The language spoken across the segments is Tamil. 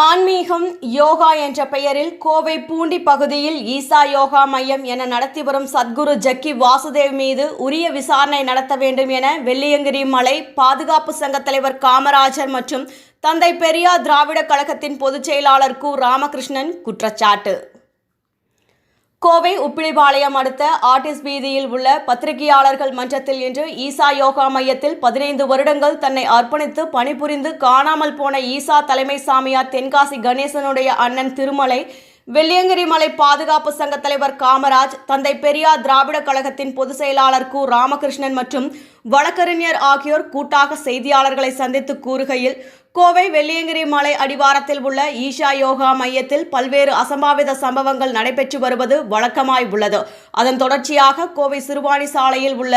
ஆன்மீகம் யோகா என்ற பெயரில் கோவை பூண்டி பகுதியில் ஈசா யோகா மையம் என நடத்தி வரும் சத்குரு ஜக்கி வாசுதேவ் மீது உரிய விசாரணை நடத்த வேண்டும் என வெள்ளியங்கிரி மலை பாதுகாப்பு சங்க தலைவர் காமராஜர் மற்றும் தந்தை பெரியார் திராவிட கழகத்தின் பொதுச் செயலாளர் கு ராமகிருஷ்ணன் குற்றச்சாட்டு. கோவை உப்பிலிபாளையம் அடுத்த ஆர்டிஸ்ட் வீதியில் உள்ள பத்திரிகையாளர்கள் மன்றத்தில் இன்று ஈசா யோகா மையத்தில் பதினைந்து வருடங்கள் தன்னை அர்ப்பணித்து பணிபுரிந்து காணாமல் போன ஈசா தலைமை சாமியார் தென்காசி கணேசனுடைய அண்ணன் திருமலை வெள்ளியங்கிரி மலை பாதுகாப்பு சங்க தலைவர் காமராஜ் தந்தை பெரியார் திராவிட கழகத்தின் பொதுச் செயலாளர் கு. ராமகிருஷ்ணன் மற்றும் வழக்கறிஞர் ஆகியோர் கூட்டாக செய்தியாளர்களை சந்தித்து கூறுகையில் கோவை வெள்ளியங்கிரி மலை அடிவாரத்தில் உள்ள ஈஷா யோகா மையத்தில் பல்வேறு அசம்பாவித சம்பவங்கள் நடைபெற்று வருவது வழக்கமாய் உள்ளது. அதன் தொடர்ச்சியாக கோவை சிறுவாணி சாலையில் உள்ள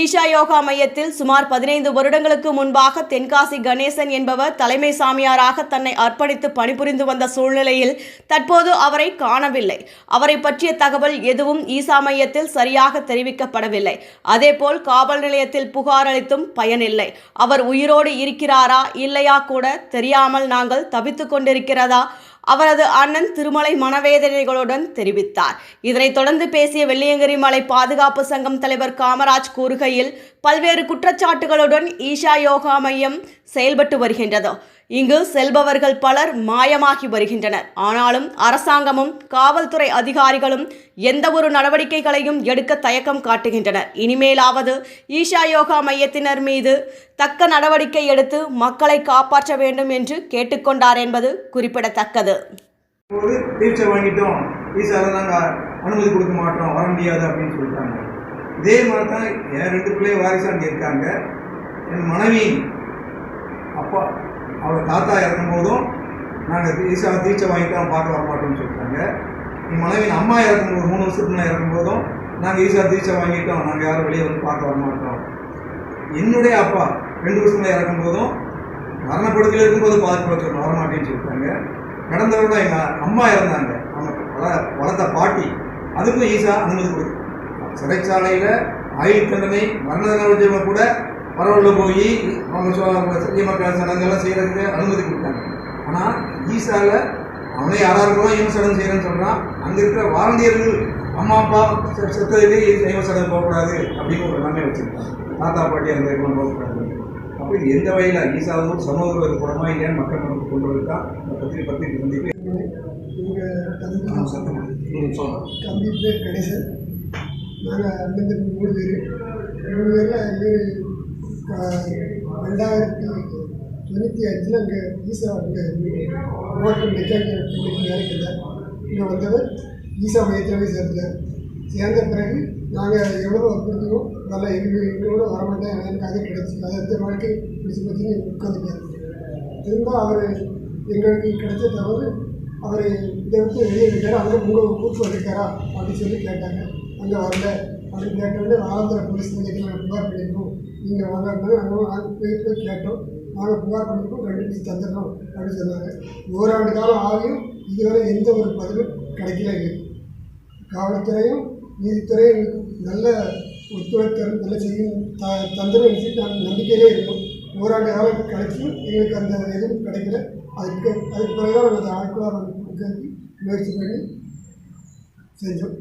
ஈஷா யோகா மையத்தில் சுமார் பதினைந்து வருடங்களுக்கு முன்பாக தென்காசி கணேசன் என்பவர் தலைமை சாமியாராக தன்னை அர்ப்பணித்து பணிபுரிந்து வந்த சூழ்நிலையில் தற்போது அவரை காணவில்லை. அவரை பற்றிய தகவல் எதுவும் ஈசா மையத்தில் சரியாக தெரிவிக்கப்படவில்லை. அதேபோல் காவல் நிலையத்தில் புகார் அளித்தும் பயனில்லை. அவர் உயிரோடு இருக்கிறாரா இல்லையா கூட தெரியாமல் நாங்கள் தவித்து கொண்டிருக்கிறதா? அவரது அண்ணன் திருமலை மனவேதனைகளுடன் தெரிவித்தார். இதனைத் தொடர்ந்து பேசிய வெள்ளியங்கிரி மலை பாதுகாப்பு சங்கம் தலைவர் காமராஜ் கூறுகையில் பல்வேறு குற்றச்சாட்டுகளுடன் ஈஷா யோகா மையம் செயல்பட்டு வருகின்றது. இங்கு செல்பவர்கள் பலர் மாயமாகி வருகின்றனர். ஆனாலும் அரசாங்கமும் காவல்துறை அதிகாரிகளும் எந்த ஒரு நடவடிக்கைகளையும் எடுக்க தயக்கம் காட்டுகின்றனர். இனிமேலாவது ஈஷா யோகா மையத்தினர் மீது தக்க நடவடிக்கை எடுத்து மக்களை காப்பாற்ற வேண்டும் என்று கேட்டுக்கொண்டார் என்பது குறிப்பிடத்தக்கது. தீட்சை வாங்கிட்டோம் ஈசாவில் நாங்கள் அனுமதி கொடுக்க மாட்டோம் வர முடியாது அப்படின்னு சொல்லிட்டாங்க. இதே மாதிரி தான் என் ரெண்டு பிள்ளை வாரிசாங்க இருக்காங்க. என் மனைவி அப்பா அவரோட தாத்தா இறக்கும் போதும் நாங்கள் ஈஷா தீட்சை வாங்கிட்டோம் பார்க்க வர மாட்டோம்னு சொல்லிட்டாங்க. என் மனைவியின் அம்மா இறக்கும்போது மூணு வருஷத்துக்கு முன்னே இறக்கும்போதும் நாங்கள் ஈசா தீட்சை வாங்கிட்டோம். நாங்கள் யாரும் வெளியே வந்து பார்க்க வர மாட்டோம். என்னுடைய அப்பா ரெண்டு வருஷத்துல இறக்கும் போதும் மரணப்படுக்கையில் இருக்கும்போது பார்த்து வச்சிருக்கோம் வர மாட்டேன்னு சொல்லிட்டாங்க. கடந்த வருடம் எங்கள் அம்மா இறந்தாங்க. அவங்க வள வளர்த்த பாட்டி. அதுக்கும் ஈஸா அனுமதி கொடுக்கும் சிறைச்சாலையில் ஆயுள் தண்டனை மரண தண்டனை கூட பரவல்ல போய் அவங்க சொ- ஈமக்கள் சடங்கெல்லாம் செய்கிறதுக்கு அனுமதி கொடுத்தாங்க. ஆனால் ஈசாவில் அவனே யாராக இருக்கலாம் ஈம சடங்கு செய்கிறேன்னு சொல்கிறான் அங்கே இருக்கிற வாரண்டியர்கள் அம்மா அப்பா செ- செத்ததுக்கு ஈம சடங்கு போகக்கூடாது அப்படின்னு ஒரு எல்லாமே வச்சுருக்காங்க. தாத்தா பாட்டி அந்த இதெல்லாம் போகக்கூடாது. அப்போ இது எந்த வகையில் ஈசாவும் சமூக விரோத குணமா இல்லையான்னு மக்கள் நமக்கு கொண்டு வரது தான் இந்த பத்திரிகை பத்திரிகை சந்திப்பு எங்கள் தம்பி ஆ, சத்தமா. ம், சொல்லுங்க. தம்பி பேர் கணேசன். நாங்கள் தம்பி மூணு பேர். மூணு பேரில் ரெண்டாயிரத்தி தொண்ணூற்றி அஞ்சில் அங்கே ஈசா அங்கே ஓட்டம் மெக்கானிக்கல் வேலைக்கு இங்கே வந்தவர் ஈசா மையத்திலே சேர்ந்தேன் சேர்ந்தார் சேர்ந்த பிறகு நாங்கள் எவ்வளோ அற்புதமோ நல்லா எங்கள் எங்களோட வரமாட்டேன் எனக்கு அது கிடச்சி. அதை அந்த வாழ்க்கை பிடிச்சி பற்றி உட்காந்துட்டார் திரும்ப அவர் எங்களுக்கு கிடைச்ச தகவல் அவர் இதை விட்டு வெளியே விட்டார் அங்கே உங்கள் கூட்டு வந்திருக்காரா அப்படின்னு சொல்லி கேட்டாங்க. அங்கே வரல அப்படின்னு கேட்டோடனே ஆந்திர போலீஸ் நிலையத்தில் நாங்கள் புகார் பண்ணியிருக்கோம் நீங்கள் வாங்க நாங்கள் நாங்கள் போய் போய் கேட்டோம். நாங்கள் புகார் பண்ணியிருக்கோம் கண்டுபிடிச்சு தந்துடுறோம் அப்படின்னு சொன்னாங்க. ஓராண்டு காலம் ஆகியும் இதுவரை எந்த ஒரு பதிலும் கிடைக்கல காவல்துறையும் நீதித்துறையும் நல்ல ஒத்துழைப்பு நல்ல செய்யும் த தந்துடும் சொல்லி நாங்கள் நம்பிக்கையிலே இருக்கோம். ஓராண்டு காலம் கிடைச்சும் எங்களுக்கு அந்த எதுவும் கிடைக்கல. அதுக்கு அதுக்கு பிறகு தான் நாங்கள் அந்த ஆட்களாக முயற்சி பண்ணி செஞ்சோம்.